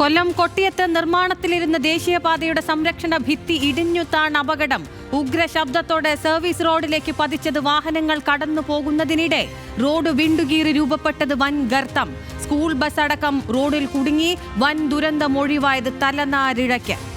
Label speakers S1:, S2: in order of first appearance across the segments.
S1: കൊല്ലം കൊട്ടിയത്ത് നിർമ്മാണത്തിലിരുന്ന ദേശീയപാതയുടെ സംരക്ഷണ ഭിത്തി ഇടിഞ്ഞു താണ അപകടം. ഉഗ്ര ശബ്ദത്തോടെ സർവീസ് റോഡിലേക്ക് പതിച്ചത് വാഹനങ്ങൾ കടന്നു പോകുന്നതിനിടെ റോഡ് വിണ്ടുകീറി രൂപപ്പെട്ടത് വൻ ഗർത്തം. സ്കൂൾ ബസ് അടക്കം റോഡിൽ കുടുങ്ങി വൻ ദുരന്തം ഒഴിവായത് തലനാരിഴയ്ക്ക്.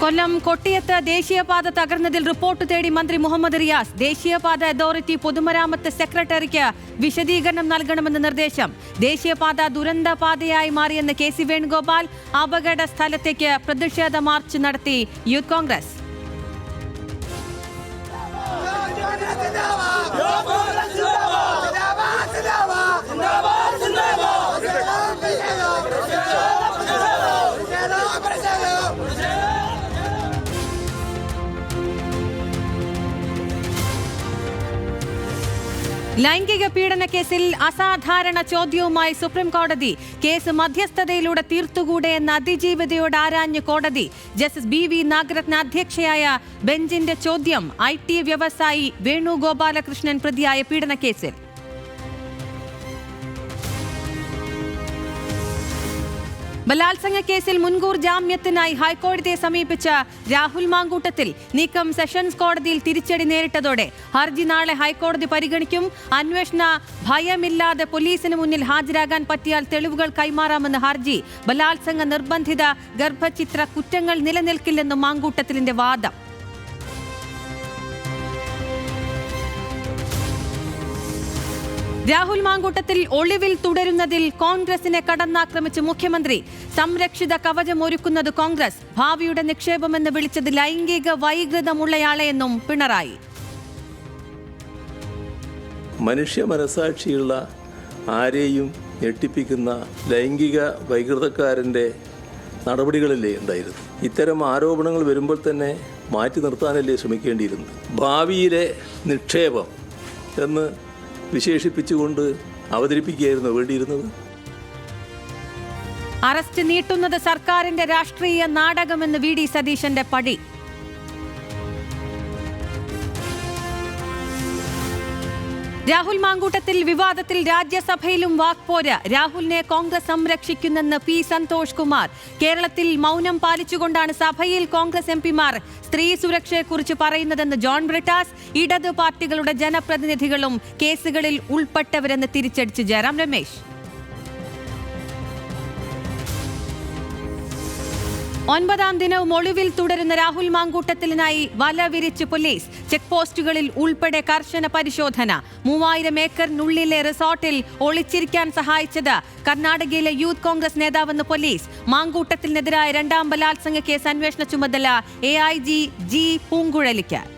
S1: കൊല്ലം കൊട്ടിയത്ത് ദേശീയപാത തകർന്നതിൽ റിപ്പോർട്ട് തേടി മന്ത്രി മുഹമ്മദ് റിയാസ് ദേശീയപാത അതോറിറ്റി പൊതുമരാമത്ത് സെക്രട്ടറിക്ക് വിശദീകരണം നൽകണമെന്ന് നിർദ്ദേശം ദേശീയപാത ദുരന്തപാതയായി മാറിയെന്ന് കെ സി വേണുഗോപാൽ അപകട സ്ഥലത്തേക്ക് പ്രതിഷേധ മാർച്ച് നടത്തി യൂത്ത് കോൺഗ്രസ് ലൈംഗിക പീഡന കേസിൽ അസാധാരണ ചോദ്യവുമായി സുപ്രീം കോടതി കേസ് മധ്യസ്ഥതയിലൂടെ തീർത്തുകൂടെ എന്ന അതിജീവിതയോട് ആരാഞ്ഞ് കോടതി ജസ്റ്റിസ് ബി വി നാഗരത്ന അധ്യക്ഷയായ ബെഞ്ചിന്റെ ചോദ്യം ഐ ടി വ്യവസായി വേണുഗോപാലകൃഷ്ണൻ പ്രതിയായ പീഡനക്കേസിൽ ബലാത്സംഗ കേസിൽ മുൻകൂർ ജാമ്യത്തിനായി ഹൈക്കോടതിയെ സമീപിച്ച രാഹുൽ മാങ്കൂട്ടത്തിൽ നീക്കം സെഷൻസ് കോടതിയിൽ തിരിച്ചടി നേരിട്ടതോടെ ഹർജി നാളെ ഹൈക്കോടതി പരിഗണിക്കും. അന്വേഷണ ഭയമില്ലാതെ പോലീസിന് മുന്നിൽ ഹാജരാകാൻ പറ്റിയാൽ തെളിവുകൾ കൈമാറാമെന്ന് ഹർജി. ബലാത്സംഗ നിർബന്ധിത ഗർഭചിത്ര കുറ്റങ്ങൾ നിലനിൽക്കില്ലെന്നും മാങ്കൂട്ടത്തിലിന്റെ വാദം. രാഹുൽ മാങ്കൂട്ടത്തിൽ ഒളിവിൽ തുടരുന്നതിൽ കോൺഗ്രസിനെ കടന്നാക്രമിച്ച് മുഖ്യമന്ത്രി സംരക്ഷിത കവചം ഒരുക്കുന്നത് കോൺഗ്രസ് ഭാവിയുടെ നിക്ഷേപമെന്ന് വിളിച്ചത് ലൈംഗിക വൈകൃതമുള്ളയാളെയെന്നും പിണറായി.
S2: മനുഷ്യ മനസാക്ഷിയുള്ള ആരെയും ഞെട്ടിപ്പിക്കുന്ന ലൈംഗിക വൈകൃതക്കാരന്റെ നടപടികളല്ലേ ഉണ്ടായിരുന്നു. ഇത്തരം ആരോപണങ്ങൾ വരുമ്പോൾ തന്നെ മാറ്റി നിർത്താനല്ലേ ശ്രമിക്കേണ്ടിയിരുന്നത്? ഭാവിയിലെ നിക്ഷേപം എന്ന് വിശേഷിപ്പിച്ചുകൊണ്ട് അവതരിപ്പിക്കുകയായിരുന്നു വേണ്ടിയിരുന്നത്.
S1: അറസ്റ്റ് നീട്ടുന്നത് സർക്കാരിന്റെ രാഷ്ട്രീയ നാടകമെന്ന് വി ഡി സതീശന്റെ പടി. രാഹുൽ മാങ്കൂട്ടത്തിൽ വിവാദത്തിൽ രാജ്യസഭയിലും വാക്പോര്. രാഹുലിനെ കോൺഗ്രസ് സംരക്ഷിക്കുന്നെന്ന് പി സന്തോഷ് കുമാർ. കേരളത്തിൽ മൗനം പാലിച്ചുകൊണ്ടാണ് സഭയിൽ കോൺഗ്രസ് എം പിമാർ സ്ത്രീ സുരക്ഷയെക്കുറിച്ച് പറയുന്നതെന്ന് ജോൺ ബ്രിട്ടാസ്. ഇടതു പാർട്ടികളുടെ ജനപ്രതിനിധികളും കേസുകളിൽ ഉൾപ്പെട്ടവരെന്ന് തിരിച്ചടിച്ച് ജയറാം രമേശ്. ഒൻപതാം ദിനവും ഒളിവിൽ തുടരുന്ന രാഹുൽ മാങ്കൂട്ടത്തിലിനായി വല വിരിച്ച് പോലീസ് ചെക്ക് പോസ്റ്റുകളിൽ ഉൾപ്പെടെ കർശന പരിശോധന. മൂവായിരം ഏക്കറിനുള്ളിലെ റിസോർട്ടിൽ ഒളിച്ചിരിക്കാൻ സഹായിച്ചത് കർണാടകയിലെ യൂത്ത് കോൺഗ്രസ് നേതാവെന്ന് പോലീസ്. മാങ്കൂട്ടത്തിനെതിരായ രണ്ടാം ബലാത്സംഗ കേസ് അന്വേഷണ ചുമതല എ ഐ ജി ജി പൂങ്കുഴലിക്ക്.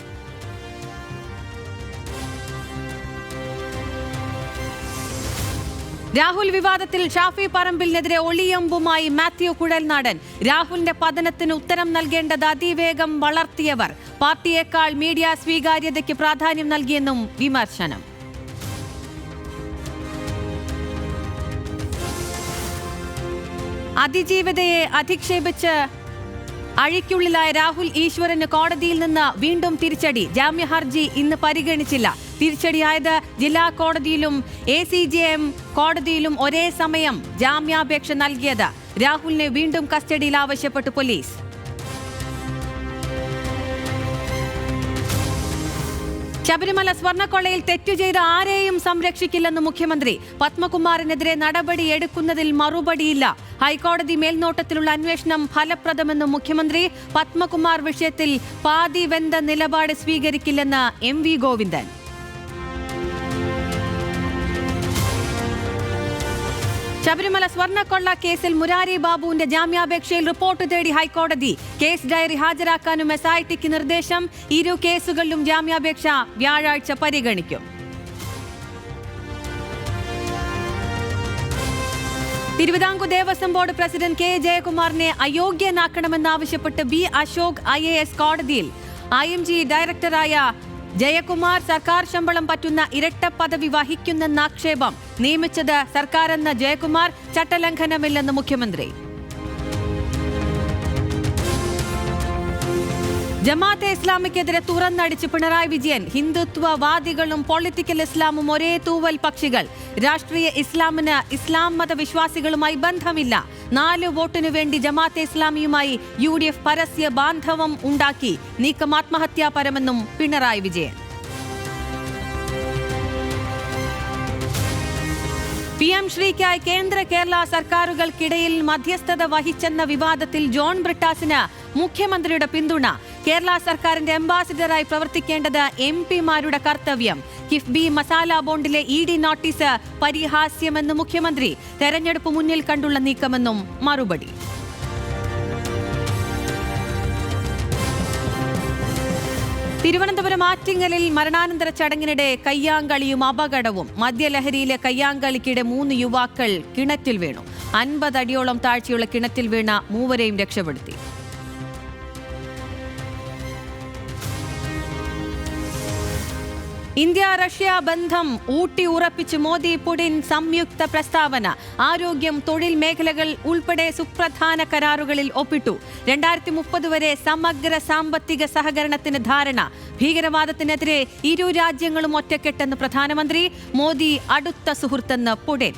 S1: രാഹുൽ വിവാദത്തിൽ ഷാഫി പറമ്പിലിനെതിരെ ഒളിയമ്പുമായി മാത്യു കുഴൽനാടൻ. രാഹുലിന്റെ പതനത്തിന് ഉത്തരം നൽകേണ്ടത് അതിവേഗം വളർത്തിയവർ. പാർട്ടിയേക്കാൾ മീഡിയ സ്വീകാര്യതയ്ക്ക് പ്രാധാന്യം നൽകിയെന്നും വിമർശനം. അതിജീവിതയെ അധിക്ഷേപിച്ച് അഴിക്കുള്ളിലായ രാഹുൽ ഈശ്വരന് കോടതിയിൽ നിന്ന് വീണ്ടും തിരിച്ചടി. ജാമ്യ ഹർജി ഇന്ന് പരിഗണിച്ചില്ല. തിരിച്ചടിയായത് ജില്ലാ കോടതിയിലും എ സി ജെ എം കോടതിയിലും ഒരേ സമയം ജാമ്യാപേക്ഷ നൽകിയത്. രാഹുലിനെ വീണ്ടും കസ്റ്റഡിയിൽ ആവശ്യപ്പെട്ടു പോലീസ്. ശബരിമല സ്വർണക്കൊള്ളയിൽ തെറ്റു ചെയ്ത ആരെയും സംരക്ഷിക്കില്ലെന്ന് മുഖ്യമന്ത്രി. പത്മകുമാറിനെതിരെ നടപടി എടുക്കുന്നതിൽ മറുപടിയില്ല. ഹൈക്കോടതി മേൽനോട്ടത്തിലുള്ള അന്വേഷണം ഫലപ്രദമെന്ന് മുഖ്യമന്ത്രി. പത്മകുമാർ വിഷയത്തിൽ പാതി നിലപാട് സ്വീകരിക്കില്ലെന്ന് എം വി ഗോവിന്ദൻ. ശബരിമല സ്വർണക്കൊള്ള കേസിൽ മുരാരി ബാബുവിന്റെ ജാമ്യാപേക്ഷയിൽ റിപ്പോർട്ട് തേടി ഹൈക്കോടതി. കേസ് ഡയറി ഹാജരാക്കാനും എസ് ഐ ടിക്ക് നിർദ്ദേശം. ഇരു കേസുകളിലും ജാമ്യാപേക്ഷ വ്യാഴാഴ്ച പരിഗണിക്കും. Thiruvithamkoor Devaswom board president K ജയകുമാറിനെ അയോഗ്യനാക്കണമെന്നാവശ്യപ്പെട്ട് ബി അശോക് ഐ കോടതിയിൽ. ഐ ഡയറക്ടറായ ജയകുമാർ സർക്കാർ ശമ്പളം പറ്റുന്ന ഇരട്ട പദവി വഹിക്കുന്നെന്ന ആക്ഷേപം നിയമിച്ചത് സർക്കാരെന്ന ജയകുമാർ ചട്ടലംഘനമില്ലെന്ന് മുഖ്യമന്ത്രി. ജമാഅത്തെ ഇസ്ലാമിക്കെതിരെ തുറന്നടിച്ച് പിണറായി വിജയൻ ഹിന്ദുത്വവാദികളും പൊളിറ്റിക്കൽ ഇസ്ലാമും ഒരേ തൂവൽ പക്ഷികൾ. രാഷ്ട്രീയ ഇസ്ലാമിന് ഇസ്ലാം മതവിശ്വാസികളുമായി ബന്ധമില്ല. നാല് വോട്ടിനു വേണ്ടി ജമാഅത്തെ ഇസ്ലാമിയുമായി യു ഡി എഫ് പരസ്യ ബാന്ധവം ഉണ്ടാക്കി. നീക്കം ആത്മഹത്യാപരമെന്നും പിണറായി വിജയൻ. പി എം ശ്രീക്കായി കേന്ദ്ര കേരള സർക്കാരുകൾക്കിടയിൽ മധ്യസ്ഥത വഹിച്ചെന്ന വിവാദത്തിൽ ജോൺ ബ്രിട്ടാസിന് മുഖ്യമന്ത്രിയുടെ പിന്തുണ. കേരള സർക്കാരിന്റെ അംബാസിഡറായി പ്രവർത്തിക്കേണ്ടത് എം പിമാരുടെ കർത്തവ്യം. കിഫ്ബി മസാല ബോണ്ടിലെ ഇ ഡി നോട്ടീസ് പരിഹാസ്യമെന്ന് മുഖ്യമന്ത്രി തെരഞ്ഞെടുപ്പ് മുന്നിൽ കണ്ടുള്ള നീക്കമെന്നും മറുപടി. തിരുവനന്തപുരം ആറ്റിങ്ങലിൽ മരണാനന്തര ചടങ്ങിനിടെ കയ്യാങ്കളിയും അപകടവും. മദ്യലഹരിയിലെ കയ്യാങ്കളിക്കിടെ മൂന്ന് യുവാക്കൾ കിണറ്റിൽ വീണു. അൻപതടിയോളം താഴ്ചയുള്ള കിണറ്റിൽ വീണ മൂവരെയും രക്ഷപ്പെടുത്തി. ഇന്ത്യ റഷ്യ ബന്ധം ഊട്ടി ഉറപ്പിച്ച് മോദി പുടിൻ സംയുക്ത പ്രസ്താവന. ആരോഗ്യം തൊഴിൽ മേഖലകൾ ഉൾപ്പെടെ സുപ്രധാന കരാറുകളിൽ ഒപ്പിട്ടു. രണ്ടായിരത്തി മുപ്പത് വരെ സമഗ്ര സാമ്പത്തിക സഹകരണത്തിന് ധാരണ. ഭീകരവാദത്തിനെതിരെ ഇരു രാജ്യങ്ങളും ഒറ്റക്കെട്ടെന്ന് പ്രധാനമന്ത്രി മോദി അടുത്ത സുഹൃത്തെന്ന് പുടിൻ.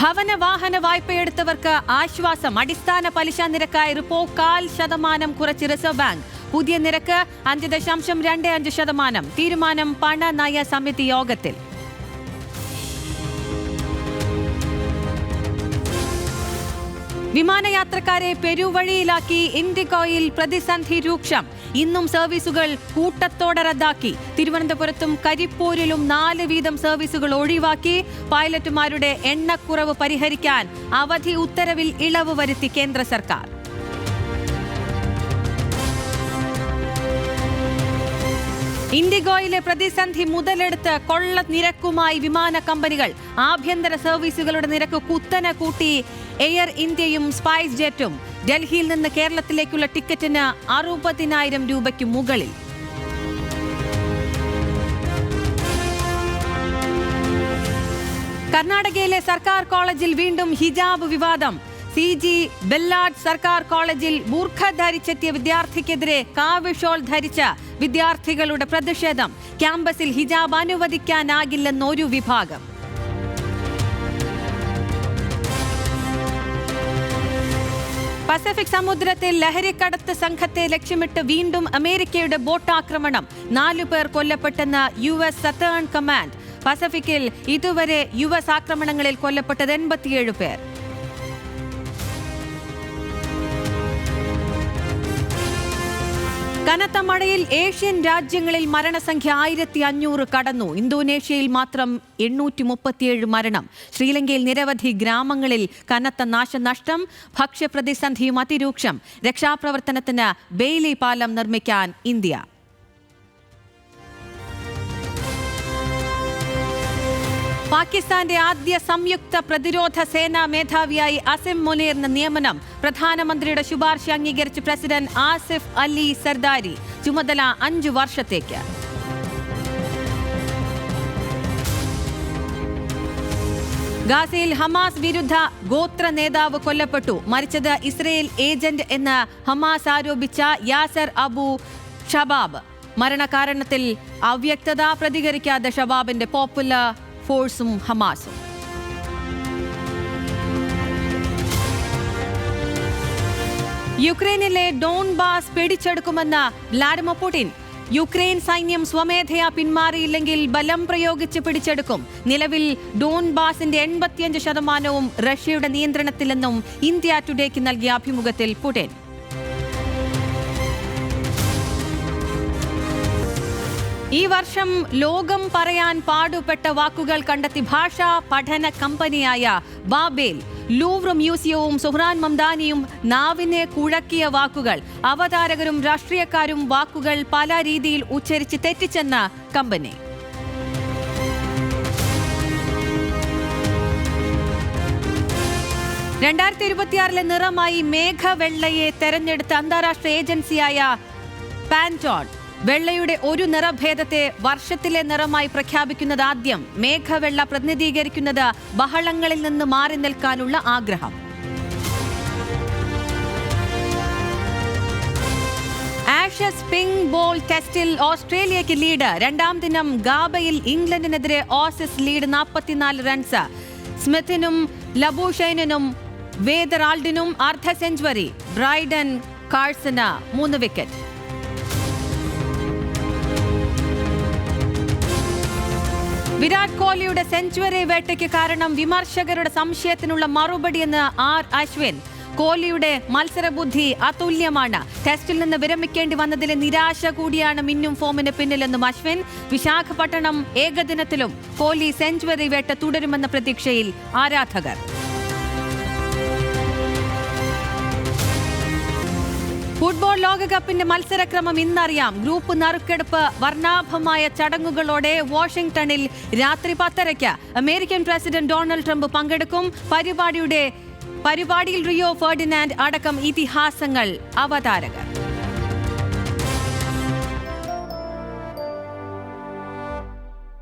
S1: ഭവന വാഹന വായ്പയെടുത്തവർക്ക് ആശ്വാസം. അടിസ്ഥാന പലിശ നിരക്കായി റിപ്പോ കാൽ ശതമാനം കുറച്ച് റിസർവ് ബാങ്ക്. പുതിയ നിരക്ക് അഞ്ച് ദശാംശം രണ്ട് അഞ്ച് ശതമാനം. തീരുമാനം പണനയ സമിതി യോഗത്തിൽ. വിമാനയാത്രക്കാരെ പെരുവഴിയിലാക്കി ഇൻഡിഗോയിൽ പ്രതിസന്ധി രൂക്ഷം. ഇന്നും സർവീസുകൾ കൂട്ടത്തോടെ റദ്ദാക്കി. തിരുവനന്തപുരത്തും കരിപ്പൂരിലും നാല് വീതം സർവീസുകൾ ഒഴിവാക്കി. പൈലറ്റുമാരുടെ എണ്ണക്കുറവ് പരിഹരിക്കാൻ അവധി ഉത്തരവിൽ ഇളവ് വരുത്തി കേന്ദ്ര സർക്കാർ. ഇൻഡിഗോയിലെ പ്രതിസന്ധി മുതലെടുത്ത് കൊള്ള നിരക്കുമായി വിമാന കമ്പനികൾ ആഭ്യന്തര സർവീസുകളുടെ നിരക്ക് കുത്തനെ കൂട്ടി. എയർ ഇന്ത്യയും സ്പൈസ് ജെറ്റും ഡൽഹിയിൽ നിന്ന് കേരളത്തിലേക്കുള്ള ടിക്കറ്റിന് അറുപതിനായിരം രൂപയ്ക്ക് മുകളിൽ. കർണാടകയിലെ സർക്കാർ കോളേജിൽ വീണ്ടും ഹിജാബ് വിവാദം. സി ജി ബെല്ലാഡ് സർക്കാർ കോളേജിൽ ബൂർഖ ധരിച്ചെത്തിയ വിദ്യാർത്ഥിക്കെതിരെ കാവിഷോൾ ധരിച്ച വിദ്യാർത്ഥികളുടെ പ്രതിഷേധം. ക്യാമ്പസിൽ ഹിജാബ് അനുവദിക്കാനാകില്ലെന്നൊരു വിഭാഗം. പസഫിക് സമുദ്രത്തിൽ ലഹരിക്കടത്ത് സംഘത്തെ ലക്ഷ്യമിട്ട് വീണ്ടും അമേരിക്കയുടെ ബോട്ട് ആക്രമണം നാലു പേർ കൊല്ലപ്പെട്ടെന്ന് യു എസ് സത്തേൺ കമാൻഡ്. പസഫിക്കിൽ ഇതുവരെ യു എസ് ആക്രമണങ്ങളിൽ കൊല്ലപ്പെട്ടത് എൺപത്തിയേഴ് പേർ. കനത്ത മഴയിൽ ഏഷ്യൻ രാജ്യങ്ങളിൽ മരണസംഖ്യ ആയിരത്തി അഞ്ഞൂറ് കടന്നു. ഇന്തോനേഷ്യയിൽ മാത്രം എണ്ണൂറ്റി മുപ്പത്തിയേഴ് മരണം. ശ്രീലങ്കയിൽ നിരവധി ഗ്രാമങ്ങളിൽ കനത്ത നാശനഷ്ടം ഭക്ഷ്യപ്രതിസന്ധിയും അതിരൂക്ഷം. രക്ഷാപ്രവർത്തനത്തിന് ബെയിലി പാലം നിർമ്മിക്കാൻ ഇന്ത്യ. പാകിസ്ഥാന്റെ ആദ്യ സംയുക്ത പ്രതിരോധ സേനാ മേധാവിയായി അസിം മുനീറിന് നിയമനം. പ്രധാനമന്ത്രിയുടെ ശുപാർശ അംഗീകരിച്ച് പ്രസിഡന്റ് ആസിഫ് അലി സർദാരി ചുമതല അഞ്ചു വർഷത്തേക്ക്. ഗാസയിൽ ഹമാസ് വിരുദ്ധ ഗോത്ര നേതാവ് കൊല്ലപ്പെട്ടു. മരിച്ചത് ഇസ്രയേൽ ഏജന്റ് എന്ന് ഹമാസ് ആരോപിച്ച യാസർ അബു ഷബാബ്. മരണകാരണത്തിൽ അവ്യക്തത പ്രതികരിക്കാതെ ഷബാബിന്റെ പോപ്പുലർ ഫോഴ്സും ഹമാസും. യുക്രൈനിലെ ഡോൺബാസ് പിടിച്ചെടുക്കുമെന്ന് വ്ലാഡിമിർ പുടിൻ. യുക്രൈൻ സൈന്യം സ്വമേധയാ പിന്മാറിയില്ലെങ്കിൽ ബലം പ്രയോഗിച്ച് പിടിച്ചെടുക്കും. നിലവിൽ ഡോൺബാസിന്റെ എൺപത്തിയഞ്ച് ശതമാനവും റഷ്യയുടെ നിയന്ത്രണത്തിലെന്നും ഇന്ത്യ ടുഡേക്ക് നൽകിയ അഭിമുഖത്തിൽ പുടിൻ. ഈ വർഷം ലോകം പറയാൻ പാടുപെട്ട വാക്കുകൾ കണ്ടെത്തി ഭാഷാ പഠന കമ്പനിയായ ബാബേൽ. ലൂവ്ര മ്യൂസിയവും സുഹ്റാൻ മംദാനിയും നാവിനെ കുഴക്കിയ വാക്കുകൾ. അവതാരകരും രാഷ്ട്രീയക്കാരും വാക്കുകൾ പല രീതിയിൽ ഉച്ചരിച്ച് തെറ്റിച്ചെന്ന കമ്പനി. രണ്ടായിരത്തി ഇരുപത്തിയാറിലെ നിറമായി മേഘവെള്ളയെ തെരഞ്ഞെടുത്ത അന്താരാഷ്ട്ര ഏജൻസിയായ പാന്റോൺ. വെള്ളയുടെ ഒരു നിറഭേദത്തെ വർഷത്തിലെ നിറമായി പ്രഖ്യാപിക്കുന്നത് ആദ്യം മേഘവെള്ള പ്രതിനിധീകരിക്കുന്നത് ബഹളങ്ങളിൽ നിന്ന് മാറി നിൽക്കാനുള്ള ആഗ്രഹം. ആഷസ് പിങ് ബോൾ ടെസ്റ്റിൽ ഓസ്ട്രേലിയയ്ക്ക് ലീഡ്. രണ്ടാം ദിനം ഗാബയിൽ ഇംഗ്ലണ്ടിനെതിരെ ഓസസ് ലീഡ് നാൽപ്പത്തിനാല് റൺസ്. സ്മിത്തിനും ലബൂഷൈനും വേദറാൾഡിനും അർദ്ധ സെഞ്ചുറി. ബ്രൈഡൻ കാഴ്സന് മൂന്ന് വിക്കറ്റ്. വിരാട് കോഹ്ലിയുടെ സെഞ്ചുറി വേട്ടയ്ക്ക് കാരണം വിമർശകരുടെ സംശയത്തിനുള്ള മറുപടിയെന്ന് ആർ അശ്വിൻ. കോഹ്ലിയുടെ മത്സരബുദ്ധി അതുല്യമാണ്. ടെസ്റ്റിൽ നിന്ന് വിരമിക്കേണ്ടി വന്നതിലെ നിരാശ കൂടിയാണ് മിന്നും ഫോമിന് പിന്നിലെന്നും അശ്വിൻ. വിശാഖപട്ടണം ഏകദിനത്തിലും കോഹ്ലി സെഞ്ചുറി വേട്ട തുടരുമെന്ന പ്രതീക്ഷയിൽ ആരാധകർ. ഫുട്ബോൾ ലോകകപ്പിന്റെ മത്സരക്രമം ഇന്നറിയാം. ഗ്രൂപ്പ് നറുക്കെടുപ്പ് വർണാഭമായ ചടങ്ങുകളോടെ വാഷിംഗ്ടണിൽ രാത്രി പത്തരയ്ക്ക് അമേരിക്കൻ പ്രസിഡന്റ് ഡൊണാൾഡ് ട്രംപ് പങ്കെടുക്കും. പരിപാടിയുടെ പരിപാടിയിൽ റിയോ ഫെർഡിനാൻഡ് അടക്കം ഇതിഹാസങ്ങൾ അവതാരകർ.